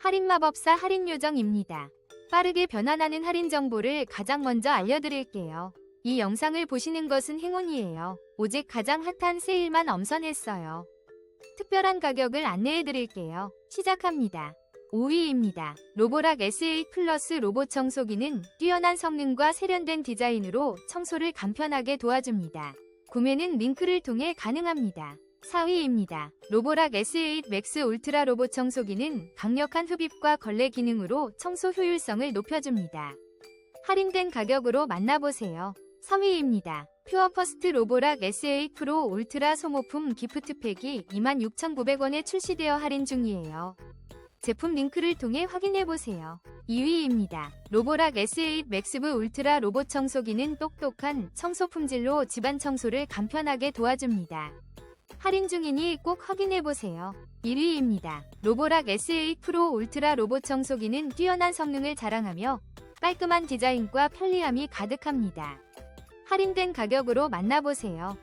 할인마법사 할인요정입니다. 빠르게 변환하는 할인 정보를 가장 먼저 알려드릴게요. 이 영상을 보시는 것은 행운이에요. 오직 가장 핫한 세일만 엄선했어요. 특별한 가격을 안내해드릴게요. 시작합니다. 5위입니다. 로보락 SA 플러스 로봇 청소기는 뛰어난 성능과 세련된 디자인으로 청소를 간편하게 도와줍니다. 구매는 링크를 통해 가능합니다. 4위입니다. 로보락 S8 맥스 울트라 로봇 청소기는 강력한 흡입과 걸레 기능으로 청소 효율성을 높여줍니다. 할인된 가격으로 만나보세요. 3위입니다. 퓨어퍼스트 로보락 S8 프로 울트라 소모품 기프트팩이 26,900원에 출시되어 할인 중이에요. 제품 링크를 통해 확인해보세요. 2위입니다. 로보락 S8 맥스브 울트라 로봇 청소기는 똑똑한 청소 품질로 집안 청소를 간편하게 도와줍니다. 할인 중이니 꼭 확인해보세요. 1위입니다. 로보락 S8 프로 울트라 로봇 청소기는 뛰어난 성능을 자랑하며 깔끔한 디자인과 편리함이 가득합니다. 할인된 가격으로 만나보세요.